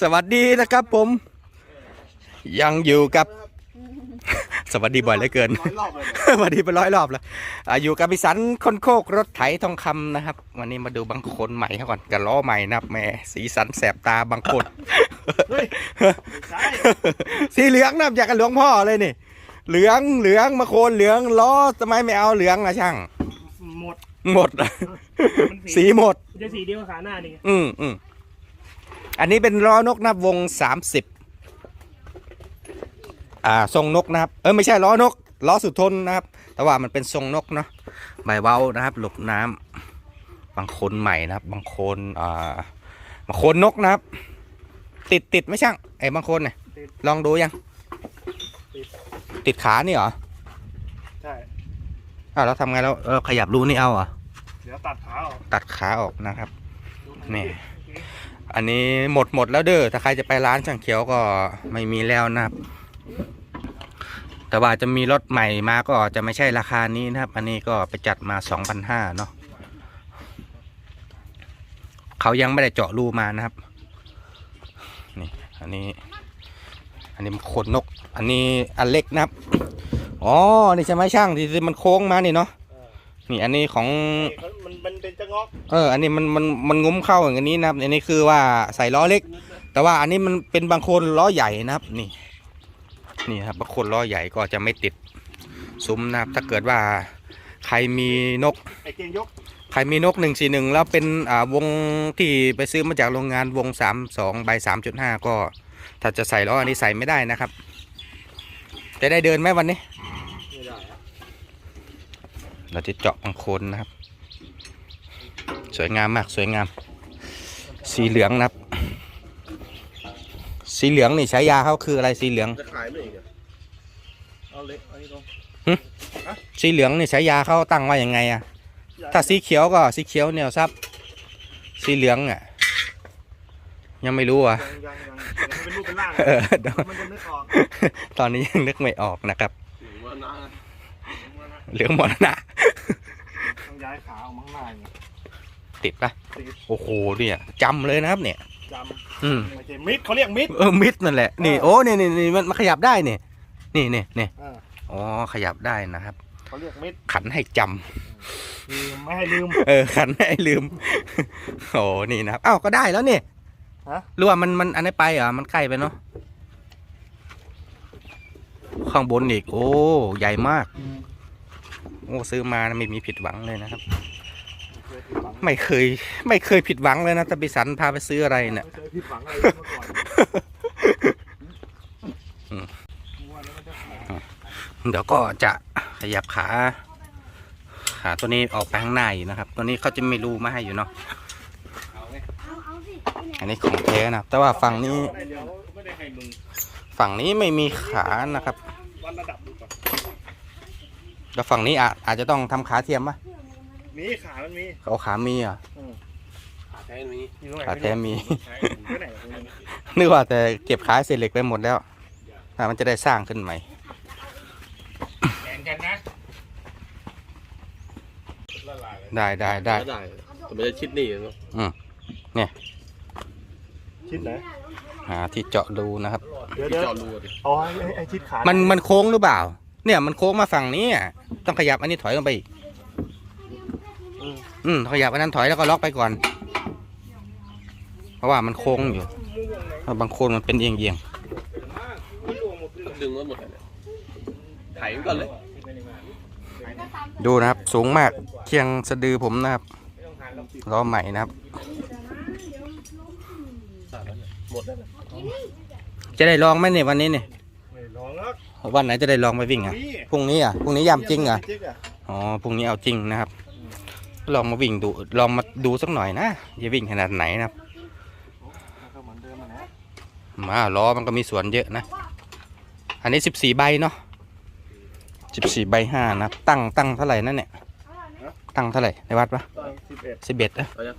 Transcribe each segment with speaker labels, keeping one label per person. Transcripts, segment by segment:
Speaker 1: สวัสดีนะครับผม ยังอยู่กับ สวัสดีบ่อยเหลือเกิน
Speaker 2: ร้อยรอบเลย
Speaker 1: สวัสดีเป็นร้อยรอบแล้วอ่าอยู่กับพิสันคนโคกรถไถทองคำนะครับ วันนี้มาดูบางคนใหม่เขาก่อนกับล้อใหม่นะครับแหม่สีสันแสบตาบางคน
Speaker 2: เฮ้ย ใช่
Speaker 1: สีเหลืองนะอยากกับหลวงพ่อเลยนี่ เหลืองเหลืองมาโคนเหลืองล้อทำไมไม่เอาเหลืองนะช่าง
Speaker 2: หมด
Speaker 1: หมด
Speaker 2: มัน
Speaker 1: สีหมด
Speaker 2: มันจะสีเดียวกับขาหน้านี่ไง
Speaker 1: อืมอืม อันนี้เป็นล้อนกนับวงสามสิบอ่าทรงนกนะครับ เออไม่ใช่ล้อนกล้อสุดทนนะครับ แต่ว่ามันเป็นทรงนกเนาะใบเว้านะครับ หลบน้ำบางคนใหม่นะครับ บางคนอ่าบางคนนกนะครับ ติดติดไหม่ช่างไอ้บางคนเนี่ยลองดูยัง ติดขานี่เหรอ
Speaker 2: ใช่
Speaker 1: อ้าวแล้วทำไงแล้วเราขยับรูนี่เอาเหรอ
Speaker 2: เดี๋ยวตัดขาออก
Speaker 1: ตัดขาออกนะครับนี่ อันนี้หมดหมดแล้วเด้อถ้าใครจะไปร้านช่างเขียวก็ไม่มีแล้วนะครับ แต่ว่าจะมีรถใหม่มาก็จะไม่ใช่ราคานี้นะครับ อันนี้ก็ไปจัดมา2,500เนาะเขายังไม่ได้เจาะรูมานะครับนี่อันนี้ อันนี้มันขนนก อันนี้อันเล็กนะครับอ๋อนี่ใช่ไหมช่างที่มันโค้งมานี่เนาะ นี่อันนี้ของ
Speaker 2: นี่เขามันมันเป็นจะงอก
Speaker 1: เออ อันนี้มันมันมันงุ้มเข้าอย่างนี้นะครับ อันนี้คือว่าใส่ล้อเล็ก แต่ว่าอันนี้มันเป็นบางคนล้อใหญ่นะครับ นี่ นี่ครับบางคนล้อใหญ่ก็จะไม่ติดซุ้มนะครับ ถ้าเกิดว่าใครมีนก
Speaker 2: ไอ้เกียงยก
Speaker 1: ใครมีนกหนึ่งสี่หนึ่งแล้วเป็นอ่าวงที่ไปซื้อมาจากโรงงานวงสามสองใบสามจุดห้าก็ ถ้าจะใส่ล้ออันนี้ใส่ไม่ได้นะครับ จะได้เดินไหมวันนี้
Speaker 2: ไม่ได้อะ
Speaker 1: เราจะเจาะบางโคนนะครับ สวยงามมากสวยงาม สีเหลืองนะครับ สีเหลืองนี่ใช้ยาเขาคืออะไรสีเหลือง
Speaker 2: จะขายไม่อีกอะเอาเล็กอันนี้ลง
Speaker 1: สีเหลืองนี่ใช้ยาเขาตั้งว่าอย่างไงอะถ้าสีเขียวก็สีเขียวเหนียวซับ สีเหลืองอะยังไม่รู้อะ
Speaker 2: ยังยังยังยังเป็นรูปเป็นร่าง
Speaker 1: เออเดี๋ยว
Speaker 2: มันจะไม่ออก
Speaker 1: ตอนนี้ยังนึกไม่ออกนะครับ เหลืองหมดแล้วนะ
Speaker 2: ต้องย้ายขาออกมาข้างหน้าไง
Speaker 1: ติดปะ
Speaker 2: ติด
Speaker 1: โอ้โหเนี่ยจำเลยนะครับเนี่ย
Speaker 2: จ
Speaker 1: อืมำ
Speaker 2: ไม่ใช่มิดเขาเรียกมิด
Speaker 1: เออมิดนั่นแหละนี่
Speaker 2: เออ
Speaker 1: โอ้นี่นี่นี่มันมันขยับได้เนี่ยนี่นี่นี่
Speaker 2: เออ
Speaker 1: อ๋อขยับได้นะครับ
Speaker 2: เขาเรียกมิด
Speaker 1: ขันให้จำ
Speaker 2: คือไม่ให้ลืม
Speaker 1: เออขันให้ลืม โอ้นี่นะครับอ้าวก็ได้แล้วนี่
Speaker 2: ฮะ
Speaker 1: หรือว่ามันมันอันนี้ไปเหรอมันใกล้ไปเนาะข้างบนอีกโอ้ใหญ่มาก โอ้ซื้อมานะไม่มีผิดหวังเลยนะครับ
Speaker 2: เคยผิดหวัง
Speaker 1: ไม่เคย ไม่เคยผิดหวังเลยนะตาบิสันพาไปซื้ออะไรเนี่ย
Speaker 2: ไม่เคยผิดหวังอะไรมาก่อน
Speaker 1: อืม
Speaker 2: ว่าแล้วมันจะขาย
Speaker 1: เดี๋ยวก็จะขยับขาขาตัวนี้ออกไปข้างหน้าอยู่นะครับ ตัวนี้เขาจะไม่รูมาให้อยู่เนาะ
Speaker 3: เอาเอาสิ
Speaker 1: อันนี้ของแท้นะครับแต่ว่าฝั่งนี้
Speaker 2: เดี๋ยวไม่ได้ให้มึง
Speaker 1: ฝั่งนี้ไม่มีขานะครับ
Speaker 2: วัดระดับดูก่อน
Speaker 1: แล้วฝั่งนี้อาจอาจจะต้องทำขาเทียมปะ
Speaker 2: มีขามันมี
Speaker 1: เอาขามีอะ
Speaker 2: ขาแท้มีอยู่ตรงไหน
Speaker 1: ขาแท้มี
Speaker 2: ไว้ไหนตรงนี้
Speaker 1: นึกว่าแต่เก็บขาเศษเหล็กไปหมดแล้วอะมันจะได้สร้างขึ้นใหม่
Speaker 2: แข่งกันนะ
Speaker 1: ได้ได้ได้
Speaker 4: ได้แต่ไม่ได้ชิดนี่เนาะ
Speaker 2: ชิดไหน
Speaker 1: หาที่เจาะดูนะครับ
Speaker 2: เดี๋ยว
Speaker 4: ที่
Speaker 2: เดี๋ยว
Speaker 4: จอดรูดิ
Speaker 2: เอาไอ้ไอ้ชิดขา
Speaker 1: มันมันโค้งหรือเปล่า เนี่ยมันโค้งมาฝั่งนี้อะต้องขยับอันนี้ถอยลงไปอีกอืมขยับอันนั้นถอยแล้วก็ล็อกไปก่อน เพราะว่ามันโค้งอยู่บางโคนมันเป็นเอียงเอียง
Speaker 4: ดึงไว้หมดเลยเนี่ยไถไว้ก่อนเลย
Speaker 1: ๆดูนะครับ สูงมากเคียงสะดือผมนะครับล้อใหม่นะครับ
Speaker 4: หมดแล้วนะ
Speaker 1: จะได้ลองไหมเนี่ยวันนี้เนี่ย
Speaker 2: ไม่ลองแล้ ว
Speaker 1: วันไหนจะได้ลองไปวิ่งอะ
Speaker 2: นี่
Speaker 1: พรุ่งนี้อะพรุ่งนี้ยามจริงอะ
Speaker 2: จริงอะ
Speaker 1: อ๋อพรุ่งนี้เอาจริงนะครับ ลองมาวิ่งดูลองมาดูสักหน่อยนะจะวิ่งขนาดไหนนะครับ
Speaker 2: มันก็เหมือนเดิมอะนะ
Speaker 1: มาล้อมันก็มีส่วนเยอะนะ อันนี้สิบสี่ใบเนาะสิบสี่ใบห้านะครับตั้งตั้งเท่าไหร่นั่นเนี่ย ตั้งเท่าไหร่ในวัดปะ
Speaker 2: ตอนสิบเอ็ด
Speaker 1: สิบเอ็ดอะ
Speaker 4: เอายัง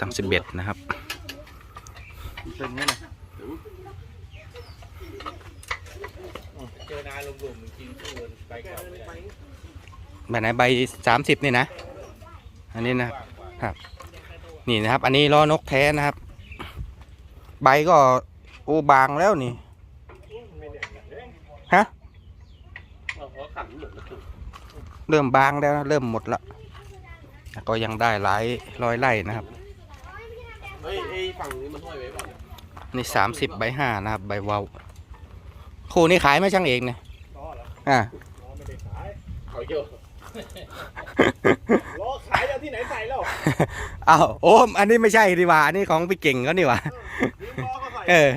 Speaker 1: ตั้งสิบเอ็ดนะครับ
Speaker 2: เป็นไงนะ
Speaker 4: เจอนานรวมๆจริงๆตัวไปก่อนไม่ได้
Speaker 1: ใบไหนใบสามสิบนี่นะ อันนี้นะครับ นี่นะครับ อันนี้ล้อนกแท้นะครับ ใบก็โอ้บางแล้วนี่
Speaker 2: ไม่ได้อย่างนี้
Speaker 1: ฮะ
Speaker 4: เอาหัวขันหมดแล้ว
Speaker 1: เริ่มบางแล้วนะเริ่มหมดละแต่ก็ยังได้หลายร้อยไร่นะครับ
Speaker 4: เฮ้ยไอ้ฝั่งนี้มันห้อยไว้เปล่าเนี่ย
Speaker 1: นี่สามสิบใบห้านะครับ ใบเวาว คู่นี้ขายไหมช่างเอกเนี่ย
Speaker 2: ล้อเหรอ
Speaker 1: อ่า
Speaker 2: ล้อไม่ได้ขาย
Speaker 4: เขาเยอะ
Speaker 2: ล้อขายเอาที่ไหนใส่แล้ว
Speaker 1: อ้าวโอ้มอันนี้ไม่ใช่ดีกว่าอันนี้ของพี่เก่งก็นี่หว่า
Speaker 2: ยืมล้อเขาใส่
Speaker 1: เออ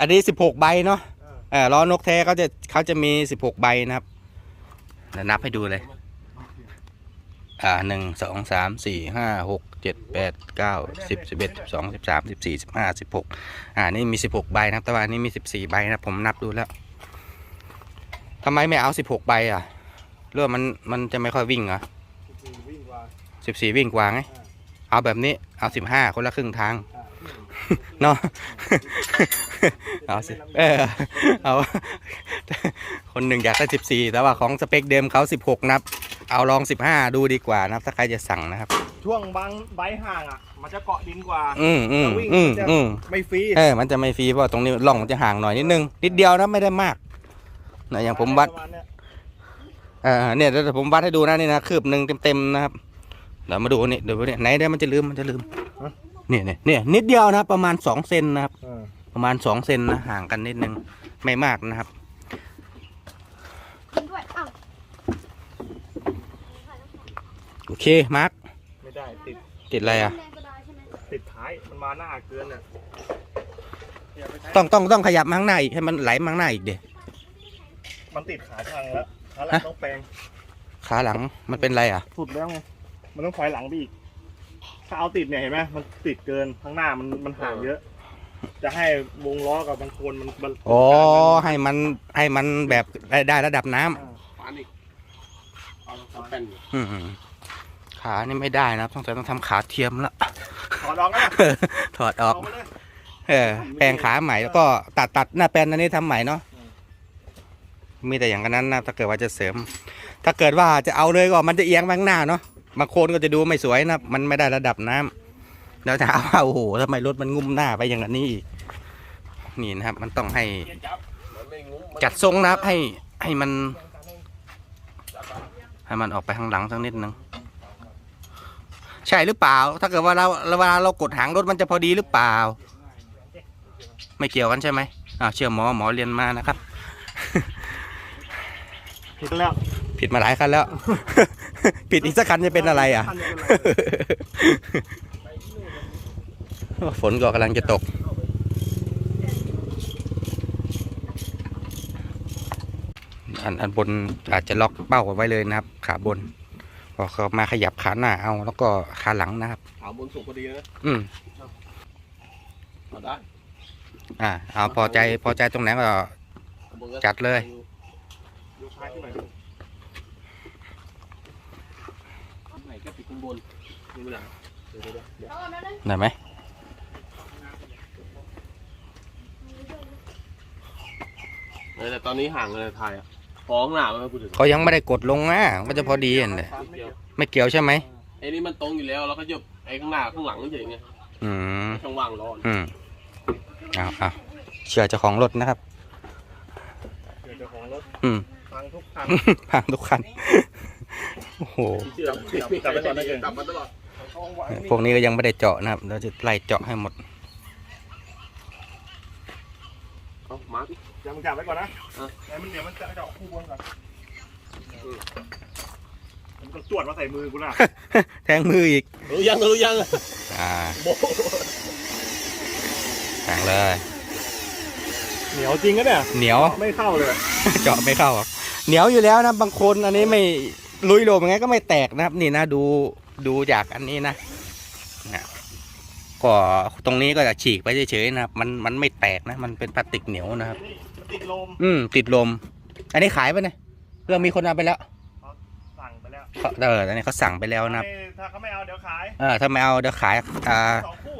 Speaker 1: อันนี้สิบหกใบเนาะ
Speaker 2: เออ
Speaker 1: เออล้อนกแท้เขาจะเขาจะมีสิบหกใบนะครับเดี๋ยวนับให้ดูเลย อ่าหนึ่งสองสามสี่ห้าหกเจ็ดแปดเก้าสิบสิบเอ็ดสิบสองสิบสามสิบสี่สิบห้าสิบหกอ่านี่มีสิบหกใบนะครับแต่ว่านนี้มีสิบสี่ใบนะผมนับดูแล้วทำไมไม่เอาสิบหกใบอะเรื่องมันมันจะไม่ค่อยวิ่งเหรอสิบสี่วิ่งกว่าไงเอาแบบนี้เอาสิบห้าคนละครึ่งทางเนาะเอาสิเออเอา คนหนึ่งอยากได้สิบสี่แต่ว่าของสเปคเดิมเขาสิบหกนับ เอาลองสิบห้าดูดีกว่านะครับ ถ้าใครจะสั่งนะครับ
Speaker 2: ช่วงบางใบห่างอะ มันจะเกาะดินกว่า
Speaker 1: อืมอืม
Speaker 2: วิ่ง
Speaker 1: อืม
Speaker 2: จะ
Speaker 1: อืม
Speaker 2: ไม่ฟรี
Speaker 1: เออมันจะไม่ฟรีเพราะว่าตรงนี้ร่องมันจะห่างหน่อยนิดนึง นิดเดียวนะไม่ได้มากนะอย่างผมวัด
Speaker 2: ประาณเนี้ย
Speaker 1: เออเนี่ยเดี๋ยวผมวัดให้ดูนะนี่นะคืบหนึ่งเต็มๆนะครับเดี๋ยวมาดูนี่เดี๋ยวเนี่ยไหนเดี๋ยวมันจะลืมมันจะลืมเนี่ยเนี่ยเนี่ยนิดเดียวนะประมาณสองเซนนะครับ
Speaker 2: เออ
Speaker 1: ประมาณสองเซนนะห่างกันนิดนึงไม่มากนะครับ
Speaker 3: กินด้วยอ้าว
Speaker 1: โอเค มาร์ค
Speaker 2: ไม่ได้ติด
Speaker 1: ติดอะไรอะ
Speaker 3: แรงก็ได้ใช่ไหม
Speaker 2: ติดท้ายมันมาหน้าเกินเนี่ยอย่าไปใช้
Speaker 1: ต้องต้องต้องขยับมาข้างหน้าอีกให้มันไหลมาข้างหน้าอีกเดี๋ย
Speaker 2: มันติดขาทางแล้วขาหลังต้องแปลง
Speaker 1: ขาหลังมันเป็นอะไรอะ
Speaker 2: สุดแล้วไงมันต้องถอยหลังไปอีกถ้าเอาติดเนี่ยเห็นไหมมันติดเกินข้างหน้ามันมันห่างเยอะ จะให้วงล้อกับบางโคนมันมัน
Speaker 1: อ๋อ ให้มันให้มันแบบได้ได้ระดับน้ำ
Speaker 2: อ่า
Speaker 4: ฟานอีกเอาทำแป้น
Speaker 1: อืมอืม ขานี่ไม่ได้นะครับต้องแต่ต้องทำขาเทียมละ
Speaker 2: ถอดออกนะ
Speaker 1: ถอดออก
Speaker 2: เอามาเลย
Speaker 1: เออแปลงขาใหม่แล้วก็ตัดตัดหน้าแปลนอันนี้ทำใหม่เนาะมีแต่อย่างนั้นนะถ้าเกิดว่าจะเสริม ถ้าเกิดว่าจะเอาเลยก็มันจะเอียงไปข้างหน้าเนาะบางโคนก็จะดูไม่สวยนะมันไม่ได้ระดับน้ำแล้วถามว่าโอ้โหทำไมรถมันงุ้มหน้าไปอย่างนี้อีกนี่นะครับ มันต้องให้
Speaker 4: มันไม่งุ้มมัน
Speaker 1: จัดทรงนะครับให้ให้มัน ให้มันออกไปข้างหลังสักนิดนึง ใช่หรือเปล่า ถ้าเกิดว่าเราเวลาเรากดหางรถมันจะพอดีหรือเปล่า ไม่เกี่ยวกันใช่ไหมอ่าวเชื่อหมอหมอเรียนมานะครับ
Speaker 2: ผิดแล้ว
Speaker 1: ผิดมาหลายคันแล้ว ผิดอีกสักคันจะเป็นอะไรอะ
Speaker 2: คันจะเป็นอะไร
Speaker 1: ฝนก็กำลังจะตกอันอันบนอาจจะล็อกเป้าไว้เลยนะครับ ขาบน พอเขามาขยับขาหน้าเอาแล้วก็ขาหลังนะครับ
Speaker 4: ขาบนสูงพอดีนะ
Speaker 1: อืม
Speaker 4: เอาได้
Speaker 1: อ่าเอาพอใจพอใจตรงไหนก็
Speaker 4: ข้างบนก็
Speaker 1: จัดเลย
Speaker 2: ยกท้ายขึ้นหน่อย
Speaker 4: ไหนก็ติดข้างบนดูหลังเดี๋ยวเดี๋ยวเดี๋ยว
Speaker 3: เอาอันนั้นเลย
Speaker 1: ได้ไหม
Speaker 4: เออแต่ตอนนี้ห่างเลยถ่ายอะ ฟ้องหน้ามันไม่พูดถึง
Speaker 1: เขายังไม่ได้กดลงนะมันจะพอดีอันเลย
Speaker 2: ไม่เกี่ยว
Speaker 1: ไม่เกี่ยวใช่ไหม
Speaker 4: ไอ้นี่มันตรงอยู่แล้วแล้วก็ยบไอ้ข้างหน้าข้างหลังเฉยๆไง
Speaker 1: อืม
Speaker 4: ช่องว่างร้อน
Speaker 1: อืมเอาเอาเชื่อเจ้าของรถนะครับ
Speaker 2: เดี๋ยวเจ้าของรถ
Speaker 1: อืม
Speaker 2: ฟังทุกคัน
Speaker 1: พังทุกคันโอ้โห
Speaker 4: เชื่อ
Speaker 2: จับไปก่อนนะเก่ง
Speaker 4: จับมาตลอด
Speaker 2: ช่องไว้
Speaker 1: พวกนี้ก็ยังไม่ได้เจาะนะครับเราจะไล่เจาะให้หมด
Speaker 4: เอามาดิ
Speaker 2: อย่ามึงจับไว้ก่อนนะ
Speaker 4: อะ
Speaker 2: ไอ้มันเดี๋ยวมันจะเจาะคู่บนก่อนมันต้องจวดมาใส่มือกูนะ
Speaker 1: แทงมืออีก
Speaker 4: รู้ยังรู้ยัง
Speaker 1: อ่า
Speaker 4: โบ
Speaker 1: แทงเลย
Speaker 2: เหนียวจริงนะเนี่ย
Speaker 1: เหนียว
Speaker 2: ไม่เข้าเลย
Speaker 1: เจาะไม่เข้าหรอกเหนียวอยู่แล้วนะบางคนอันนี้ไม่ลุยโลมยังไงก็ไม่แตกนะครับ นี่นะดูดูจากอันนี้นะนะ ก็ตรงนี้ก็จะฉีกไปเฉยๆนะครับ มันมันไม่แตกนะ มันเป็นพลาสติกเหนียวนะครับ
Speaker 2: นี่ติดลม
Speaker 1: อืม ติดลม อันนี้ขายไปะเนี่ยเรื่องมีคนเอาไปแล้ว
Speaker 2: สั่งไปแล้ว
Speaker 1: เขาเอออันนี้เขาสั่งไปแล้วนะครับ
Speaker 2: ไม่ถ้าเขาไม่เอาเดี๋ยวขาย
Speaker 1: เออถ้าไม่เอาเดี๋ยวขาย อ่า
Speaker 2: สองคู่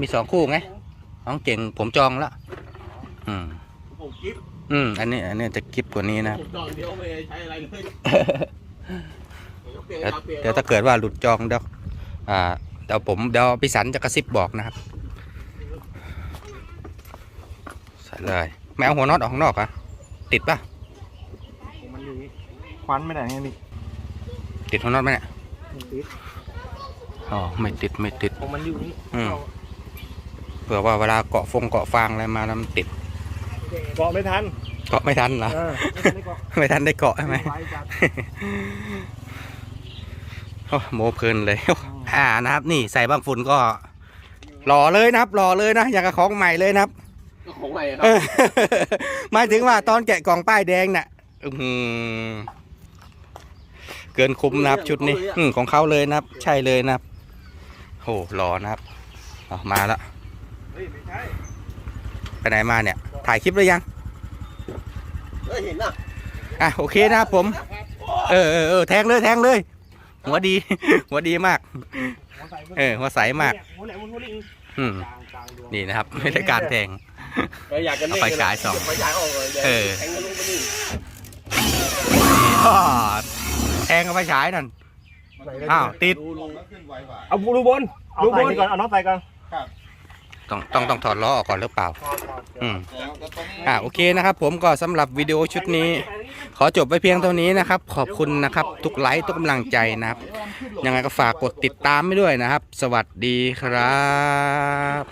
Speaker 1: มีสองคู่ไงน้องเก่งผมจองแล้วอืม
Speaker 2: ผมกิฟต์
Speaker 1: อืม อันนี้ อันนี้จะกิฟกว่านี้นะ
Speaker 4: ผมจองเดียวไม่ใช้อะไรเลยเปลี่ยน
Speaker 1: เดี๋ยว
Speaker 4: ตามเปลี่ยน
Speaker 1: เดี๋ยวถ้าเกิดว่าหลุดจองเดี๋ยวอ่า เดี๋ยวผมเดี๋ยวพี่สันจะกระซิบบอกนะครับใส่เลยไม่เอาหัวน็อตออกข้างนอกอะติดปะ
Speaker 2: มันอยู่นี่ควันไม่ได้ไงนี่
Speaker 1: ติดหัวน็อตไหมเนี่ย
Speaker 2: มันติด
Speaker 1: อ๋อไม่ติดไม่ติด
Speaker 2: ของมันอยู่นี่
Speaker 1: อืม เผื่อว่าเวลาเกาะฟงเกาะฟางอะไรมาแล้วมันติด
Speaker 2: เกาะไม่ทัน
Speaker 1: เกาะไม่ทันเหรอ
Speaker 2: เออไม่เกาะ
Speaker 1: ไม่ทันได้เกาะใช่ไหม
Speaker 2: ไว้จัด
Speaker 1: โอ้โมเพลินเลยอ่านะครับ นี่ใส่บางฝุ่นก็หล่อเลยนะครับหล่อเลยนะอย่างกับของใหม่เลยนะครับ
Speaker 4: ก็ของใหม่ครั
Speaker 1: เอบอหมายถึงว่าตอนแกะกล่องป้ายแดงน่ะอื้อหือเกินคุ้มนะครับ ชุดนี้อืมของเขาเลยนะครับ ใช่เลยนะครับโอ้หล่อนะครับเอามาแล้ว
Speaker 2: เฮ้ยไม่ใช่
Speaker 1: ไปไหนมาเนี่ย ถ่ายคลิปหรือยัง
Speaker 4: เอ้ยเห็นน่ะ
Speaker 1: อะโอเคนะครับผม เออเออเออแทงเลยแทงเลย หัวดี หัวดีมาก
Speaker 2: หัวใส่
Speaker 1: เออ หัวใสมาก
Speaker 2: หัวไหนหัวหัวลิง
Speaker 1: อืม
Speaker 2: กลางกลางดวง
Speaker 1: นี่นะครับไม่ได้การแทง
Speaker 4: เอออยากกัน
Speaker 1: เอาไฟฉายส่อง
Speaker 4: ไฟฉายออกเลยดี๋ยว
Speaker 1: เออ
Speaker 4: แทงทะลุไปนี่
Speaker 1: อ้อแทงกับไฟฉายนั่นอ้าวติด
Speaker 2: เอาดูบนดูบนก่อน เอาน้องใส่ก่อน
Speaker 1: ต้องต้องต้องถอดล้อออกก่อนหรือเปล่า
Speaker 2: ถอดถอดเดี๋ยว
Speaker 1: อืมอ่าโอเคนะครับผมก็สำหรับวิดีโอชุดนี้ ขอจบไปเพียงเท่านี้นะครับ ขอบคุณนะครับทุกไลค์ทุกกำลังใจนะครับ ยังไงก็ฝากกดติดตามไม่ด้วยนะครับ สวัสดีครับ